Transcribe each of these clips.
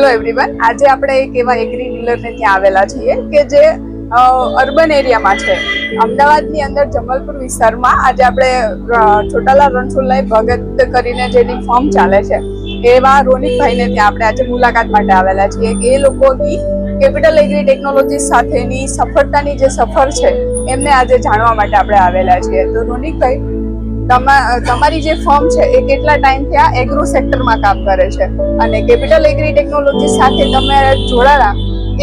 Hello everyone આજે આપણે એક એવા એગ્રી ડીલરને ત્યાં આવેલા છીએ કે જે અર્બન એરિયામાં છે. અમદાવાદની અંદર જમલપુર વિસ્તારમાં આજે આપણે ચોટાલા રણછોડલાલ ભગત કરીને જેની ફોર્મ ચાલે છે, એવા રોનિકભાઈને ત્યાં આપણે આજે મુલાકાત માટે આવેલા છીએ. એ લોકોની કેપિટલ એગ્રી ટેકનોલોજી સાથેની સફળતાની જે સફર છે, એમને આજે જાણવા માટે આપણે આવેલા છીએ. તો રોનિકભાઈ તમારી જે ફર્મ છે એ કેટલા ટાઈમથી આ એગ્રો સેક્ટરમાં કામ કરે છે? અને કેપિટલ એગ્રી ટેકનોલોજી સાથે તમે જોડાયા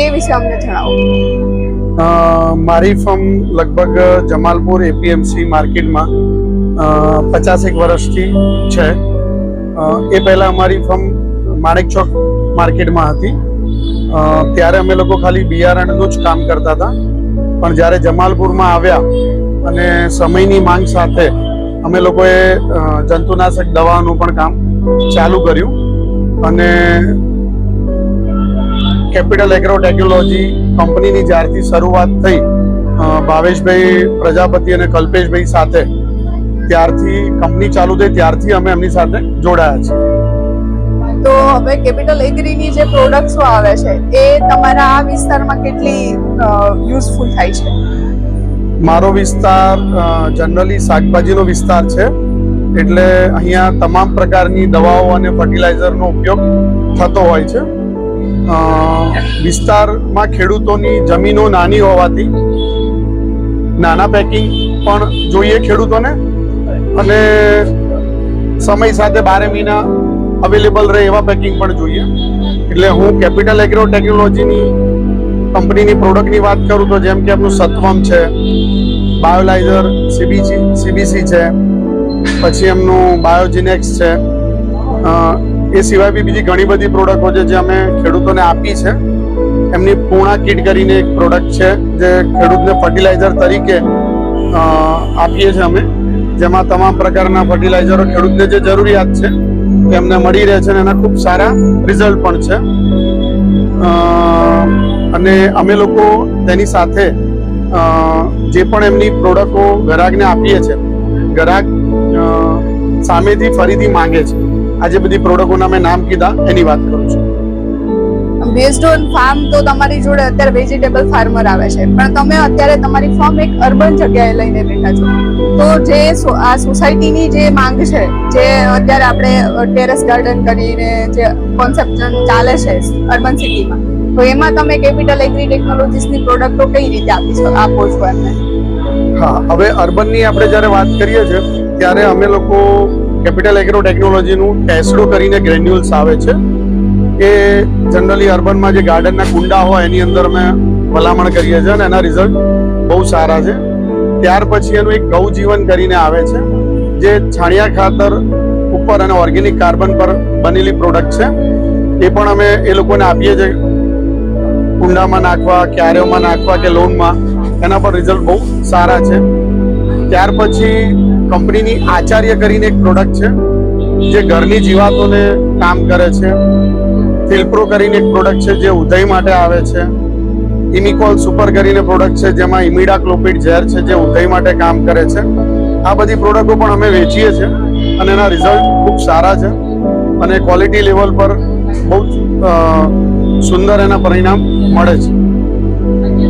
એ વિશે અમને જણાવો. મારી ફર્મ લગભગ જમાલપુર એપીએમસી માર્કેટમાં પચાસેક વર્ષથી છે. એ પહેલાં અમારી ફર્મ માણેક ચોક માર્કેટમાં હતી. ત્યારે અમે લોકો ખાલી બિયારણનું જ કામ કરતા હતા. પણ જ્યારે જમાલપુરમાં આવ્યા અને સમયની માંગ સાથે અમે લોકોએ જંતુનાશક દવાનું પણ કામ ચાલુ કર્યું અને કેપિટલ એગ્રો ટેકનોલોજી કંપનીની જ્યારથી શરૂઆત થઈ ભાવેશભાઈ પ્રજાપતિ અને કલ્પેશભાઈ સાથે, ત્યારથી કંપની ચાલુ થઈ, ત્યારથી અમે એમની સાથે જોડાયા છીએ. તો હવે કેપિટલ એગ્રીની જે પ્રોડક્ટ્સો આવે છે, એ તમારા આ વિસ્તારમાં કેટલી યુઝફુલ થાય છે? મારો વિસ્તાર જનરલી શાકભાજીનો વિસ્તાર છે. એટલે અહીંયા તમામ પ્રકારની દવાઓ અને ફર્ટિલાઇઝરનો ઉપયોગ થતો હોય છે. વિસ્તારમાં ખેડૂતોની જમીનો નાની હોવાથી નાના પેકિંગ પણ જોઈએ ખેડૂતોને. અને સમય સાથે બારે મહિના અવેલેબલ રહે એવા પેકિંગ પણ જોઈએ. એટલે હું કેપિટલ એગ્રો ટેકનોલોજીની કંપનીની પ્રોડક્ટની વાત કરું તો જેમ કે એમનું સત્વમ છે, બાયોલાઇઝર સીબીસી સીબીસી છે, પછી એમનું બાયોજિનેક્સ છે. એ સિવાય બી બીજી ઘણી બધી પ્રોડક્ટો છે જે અમે ખેડૂતોને આપી છે. એમની પૂર્ણા કીટ કરીને એક પ્રોડક્ટ છે જે ખેડૂતને ફર્ટિલાઇઝર તરીકે આપીએ છીએ અમે. જેમાં તમામ પ્રકારના ફર્ટિલાઇઝરો ખેડૂતને જે જરૂરિયાત છે તેમને મળી રહે છે અને એના ખૂબ સારા રિઝલ્ટ પણ છે. અને અમે લોકો તેની સાથે જે પણ એમની પ્રોડક્ટો ગ્રાહકને આપીએ છીએ ગ્રાહક સામેથી ફરીથી માંગે છે. આ જે બધી પ્રોડક્ટોના મેં નામ કીધા, એની વાત કરું છું. બેઝડ ઓન ફાર્મ તો તમારી જોડે અત્યારે વેજીટેબલ ફાર્મર આવે છે. પણ તમે અત્યારે તમારી ફાર્મ એક અર્બન જગ્યાએ લઈને બેઠા છો. તો જે આ સોસાયટીની જે માંગ છે, જે અત્યારે આપણે ટેરેસ ગાર્ડન કરીને જે કોન્સેપ્ટ ચાલે છે અર્બન સિટીમાં તો એમાં તમે કેપિટલ એગ્રી ટેકનોલોજીસની પ્રોડક્ટો કઈ રીતે આપી આપો છો એમને? હા, હવે અર્બનની આપણે જ્યારે વાત કરીએ છીએ, ત્યારે અમે લોકો કેપિટલ એગ્રો ટેકનોલોજીનું ટેસ્ડો કરીને ગ્રેન્યુલ્સ આવે છે. કે જનરલી અર્બનમાં જે ગાર્ડનના કુંડા હોય, એની અંદર અમે ભલામણ કરીએ છીએ અને એના રિઝલ્ટ બહુ સારા છે. ત્યાર પછી એનું એક ગૌજીવન કરીને આવે છે, જે છાણિયા ખાતર ઉપર અને ઓર્ગેનિક કાર્બન પર બનેલી પ્રોડક્ટ છે. એ પણ અમે એ લોકોને આપીએ છીએ. કુંડામાં નાખવા ક્યારેમાં નાખવા કે લોનમાં, એના પર રિઝલ્ટ બહુ સારા છે. ત્યાર પછી કંપનીની આચાર્ય કરીને એક પ્રોડક્ટ છે, જે ઘરની જીવાતોને કામ કરે છે. ફિલ્પ્રો કરીને એક પ્રોડક્ટ છે, જે ઉદય માટે આવે છે. ઇમિકોલ સુપર કરીને પ્રોડક્ટ છે, જેમાં ઇમિડા ક્લોપિડ ઝેર છે, જે ઉદય માટે કામ કરે છે. આ બધી પ્રોડક્ટો પણ અમે વેચીએ છીએ અને એના રિઝલ્ટ ખૂબ સારા છે. અને ક્વોલિટી લેવલ પર બહુ સુંદર એના પરિણામ મળે છે.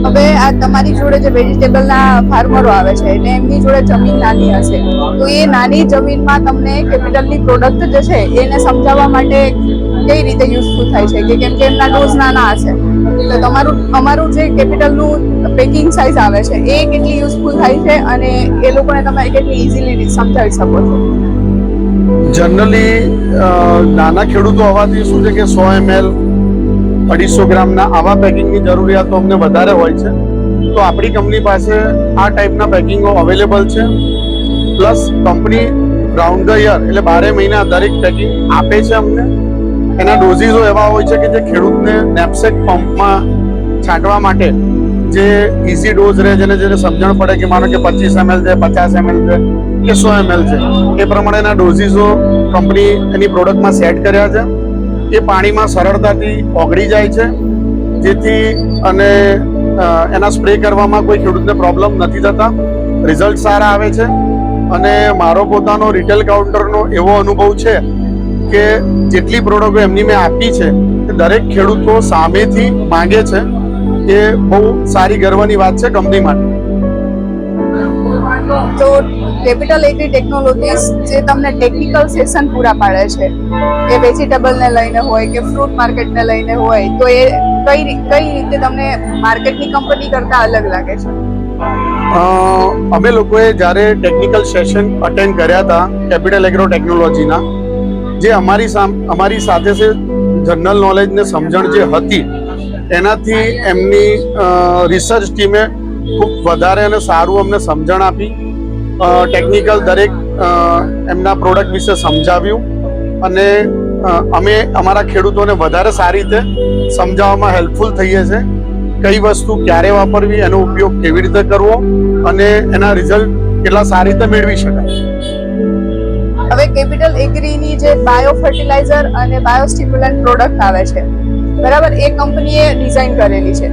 હવે આ તમારી જોડે જે વેજીટેબલના ફાર્મરો આવે છે એટલે એમની જોડે જમીન નાની હશે તો એ નાની જમીનમાં તમને કેપિટલની પ્રોડક્ટ જે છે એને સમજાવવા માટે કઈ રીતે યુઝફુલ થાય છે? કે કેમ કે એમના ડોઝ નાના હશે. તો તમારું અમારું જે કેપિટલનું પેકિંગ સાઇઝ આવે છે એ કેટલી યુઝફુલ થાય છે અને એ લોકોને તમે કેટલી ઇઝીલી સમજાવી શકો છો? જનરલી નાના ખેડૂતો હોવાથી શું છે કે સો એમએલ અઢીસો ગ્રામના આવા પેકિંગની જરૂરિયાતો અમને વધારે હોય છે. તો આપણી કંપની પાસે આ ટાઈપના પેકિંગો અવેલેબલ છે. Plus company round the year એટલે બારે મહિના દરેક પેકિંગ આપે છે અમને. એના ડોઝીસો એવા હોય છે કે જે ખેડૂતને નેપસેક પંપમાં છાંટવા માટે જે ઇઝી ડોઝ રહે જેને જેને સમજણ પડે કે માનો કે પચીસ એમએલ છે, પચાસ એમએલ છે કે સો એમએલ છે. એ પ્રમાણેના ડોઝીસો કંપની એની પ્રોડક્ટમાં સેટ કર્યા છે. એ પાણીમાં સરળતાથી ઓગળી જાય છે. જેથી અને એના સ્પ્રે કરવામાં કોઈ ખેડૂતને પ્રોબ્લેમ નથી થતા. રિઝલ્ટ સારા આવે છે. અને મારો પોતાનો રિટેલ કાઉન્ટરનો એવો અનુભવ છે કે જેટલી પ્રોડક્ટો એમની મેં આપી છે કે દરેક ખેડૂતો સામેથી માંગે છે. એ બહુ સારી ગર્વની વાત છે કંપની માટે. તો કેપિટલ એગ્રી ટેકનોલોજીસ જે તમને ટેકનિકલ સેશન પૂરા પાડે છે એ વેજીટેબલને લઈને હોય, કે ફ્રૂટ માર્કેટને લઈને હોય, તો એ કઈ કઈ રીતે તમને માર્કેટની કંપની કરતા અલગ લાગે છે? અમે લોકોએ જ્યારે ટેકનિકલ સેશન અટેન્ડ કર્યા હતા કેપિટલ એગ્રો ટેકનોલોજીના જે અમારી અમારી સાથે છે જનરલ નોલેજને સમજણ જે હતી, એનાથી એમની રિસર્ચ ટીમે ખૂબ વધારે અને સારું અમને સમજણ આપી ટેકનિકલ દરેક એમના પ્રોડક્ટ વિશે સમજાવ્યું અને અમે અમારા ખેડૂતોને વધારે સારી રીતે સમજાવવામાં હેલ્પફુલ થઈએ છીએ કઈ વસ્તુ ક્યારે વાપરવી, એનો ઉપયોગ કેવી રીતે કરવો અને એના રિઝલ્ટ કેટલા સારી રીતે મેળવી શકાય. હવે કેપિટલ એગ્રીની જે બાયો ફર્ટિલાઇઝર અને બાયો સ્ટિમ્યુલન્ટ પ્રોડક્ટ આવે છે, બરાબર? એ કંપનીએ ડિઝાઇન કરેલી છે.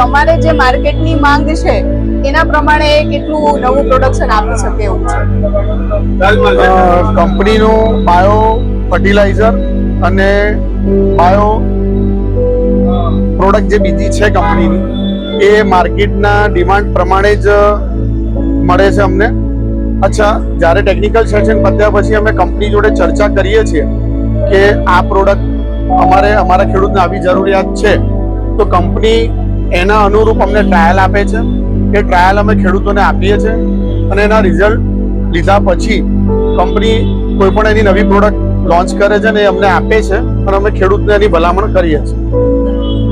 તમારે જે માર્કેટની માંગ છે એના પ્રમાણે કેટલું નવું પ્રોડક્શન આપી શકે એવું છે? કંપનીનું બાયો ફર્ટિલાઇઝર અને બાયો પ્રોડક્ટ જે બીજી છે કંપનીની, એ માર્કેટના ડિમાન્ડ પ્રમાણે જ મળે છે અમને. અચ્છા, જ્યારે ટેકનિકલ સેશન પત્યા પછી અમે કંપની જોડે ચર્ચા કરીએ છીએ કે આ પ્રોડક્ટ અમારે, અમારા ખેડૂતને આવી જરૂરિયાત છે, તો કંપની એના અનુરૂપ અમને ટ્રાયલ આપે છે? એ ટ્રાયલ અમે ખેડૂતોને આપીએ છીએ અને એના રિઝલ્ટ લીધા પછી કંપની કોઈ પણ એની નવી પ્રોડક્ટ લોન્ચ કરે છે ને એ અમને આપે છે અને અમે ખેડૂતને એની ભલામણ કરીએ છીએ.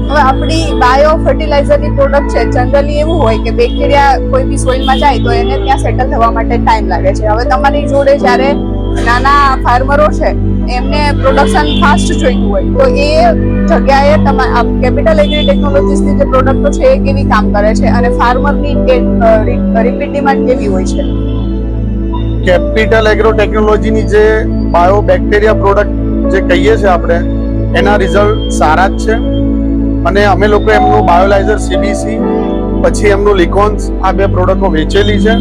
હવે આપણી બાયો ફર્ટિલાઇઝરની પ્રોડક્ટ છે જનરલી એવું હોય કે બેક્ટેરિયા કોઈ બી સોઇલમાં જાય તો એને ત્યાં સેટલ થવા માટે ટાઈમ લાગે છે. હવે તમારી જોડે જ્યારે નાના ફાર્મરો છે એમને પ્રોડક્શન ફાસ્ટ જોઈતું હોય. તો એ જગ્યાએ તમારા કેપિટલ એગ્રી ટેકનોલોજીસની જે પ્રોડક્ટો છે એ કેવી કામ કરે છે અને ફાર્મરની રિપીટ ડિમાન્ડ કેવી હોય છે? કેપિટલ એગ્રો ટેકનોલોજીની જે બાયો બેક્ટેરિયા પ્રોડક્ટ જે કહીએ છીએ આપણે, એના રિઝલ્ટ સારા જ છે. અને અમે લોકો એમનું બાયોલાઇઝર સીબીસી પછી એમનું લિકોન્સ, આ બે પ્રોડક્ટો વેચેલી છે.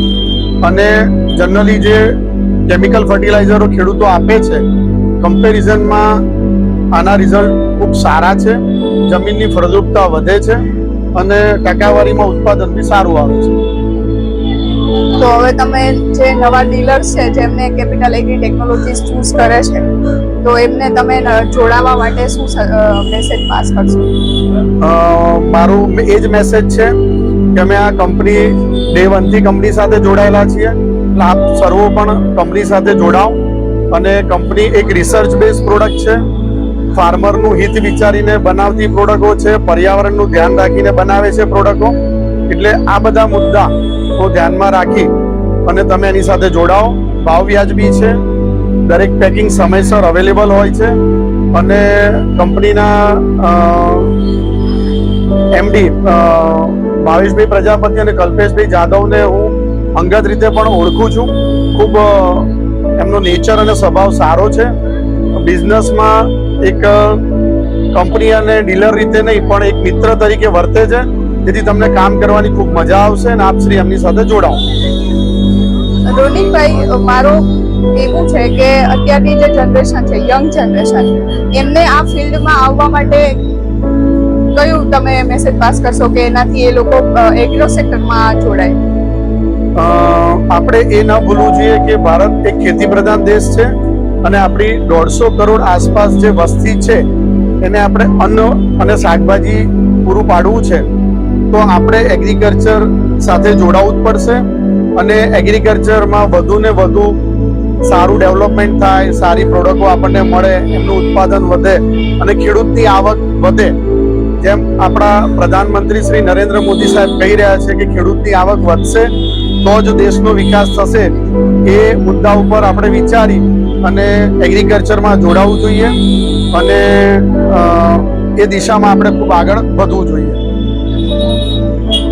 અને જનરલી જે કેમિકલ ફર્ટિલાઇઝરો ખેડૂતો આપે છે કમ્પેરિઝનમાં આના રિઝલ્ટ ખૂબ સારા છે. જમીનની ફળદ્રુપતા વધે છે અને ટકાવારીમાં ઉત્પાદન બી સારું આવે છે. તો હવે તમે જે નવા ડીલર્સ છે જેમને કેપિટલ એગ્રી ટેકનોલોજીસ ચૂઝ કરે છે તો એમને તમે જોડાવા માટે શું મેસેજ પાસ કરશો? મારું એ જ મેસેજ છે કે અમે આ કંપની ડે વનથી કંપની સાથે જોડાયેલા છીએ. એટલે આપ સર્વો પણ કંપની સાથે જોડાઓ. અને કંપની એક રિસર્ચ બેઝ પ્રોડક્ટ છે. ફાર્મરનું હિત વિચારીને બનાવતી પ્રોડક્ટો છે, પર્યાવરણનું ધ્યાન રાખીને બનાવે છે પ્રોડક્ટો એટલે આ બધા મુદ્દા તો ધ્યાનમાં રાખી અને તમે એની સાથે જોડાઓ. ભાવ વ્યાજબી છે. દરેક પેકિંગ સમયસર અવેલેબલ હોય છે. અને કંપનીના એમડી ભાવેશભાઈ પ્રજાપતિ અને કલ્પેશભાઈ જાદવને હું અંગત રીતે પણ ઓળખું છું. ખૂબ એમનો નેચર અને સ્વભાવ સારો છે. બિઝનેસમાં એક કંપની અને ડીલર રીતે નહીં પણ એક મિત્ર તરીકે વર્તે છે. તેથી તમને કામ કરવાની ખૂબ મજા આવશે અને આપ શ્રી એમની સાથે જોડાઓ. રોનિકભાઈ મારો એવું છે કે અત્યારની જે જનરેશન છે યંગ જનરેશન એમને આ ફિલ્ડમાં આવવા માટે કયું તમે મેસેજ પાસ કરશો કે એનાથી એ લોકો એગ્રો સેક્ટરમાં જોડાય? આપણે એ ન ભૂલવું જોઈએ કે ભારત એક ખેતી પ્રધાન દેશ છે અને આપણી દોઢસો કરોડ આસપાસ જે વસ્તી છે, એને આપણે અન્ન અને શાકભાજી પૂરું પાડવું છે, તો આપણે એગ્રીકલ્ચર સાથે જોડાવું જ પડશે અને એગ્રીકલ્ચરમાં વધુ ને વધુ સારું ડેવલપમેન્ટ થાય, સારી પ્રોડક્ટો આપણને મળે, એમનું ઉત્પાદન વધે અને ખેડૂતની આવક વધે. જેમ આપણા પ્રધાનમંત્રી શ્રી નરેન્દ્ર મોદી સાહેબ કહી રહ્યા છે કે ખેડૂતની આવક વધશે તો જ દેશનો વિકાસ થશે એ મુદ્દા ઉપર આપણે વિચારી અને એગ્રીકલ્ચરમાં જોડાવવું જોઈએ અને એ દિશામાં આપણે ખૂબ આગળ વધવું જોઈએ.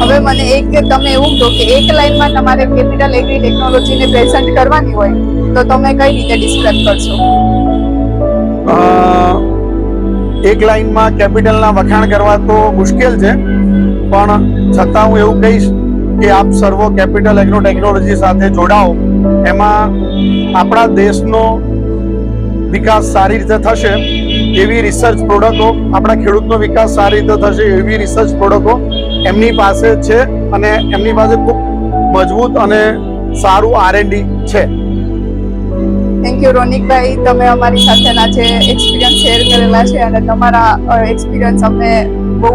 હવે મને એક તમે એવું કહો કે એક લાઈનમાં તમારે કેપિટલ એગ્રી ટેકનોલોજીને પ્રેઝન્ટ કરવાની હોય તો તમે કઈ રીતે ડિસ્ક્રાઇબ કરશો? એક લાઈનમાં કેપિટલના વખાણ કરવા તો મુશ્કેલ છે પણ છતાં હું એવું કહીશ કે આપ સર્વો કેપિટલ એગ્રો ટેકનોલોજી સાથે જોડાઓ. એમાં આપણા દેશનો વિકાસ સારી રીતે થશે, એવી રિસર્ચ પ્રોડક્ટો આપણા ખેડૂતનો વિકાસ સારી રીતે થશે, એવી રિસર્ચ પ્રોડક્ટો એમની પાસે છે અને એમની પાસે ખૂબ મજબૂત અને સારું આરએનડી છે. Thank you Ronikbhai. તમે અમારી સાથેના જે એક્સપિરિયન્સ શેર કરેલા છે અને તમારા એક્સપિરિયન્સ અમને બહુ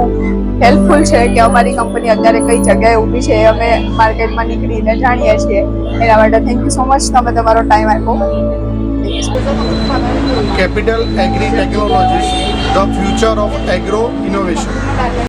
હેલ્પફુલ છે કે અમારી કંપની અત્યારે કઈ જગ્યાએ ઊભી છે, અમે માર્કેટમાં નીકળીને જાણીએ છીએ. એના માટે થેન્ક યુ સો મચ તમે તમારો ટાઈમ આપ્યો. Capital Agri Technology the future of agro innovation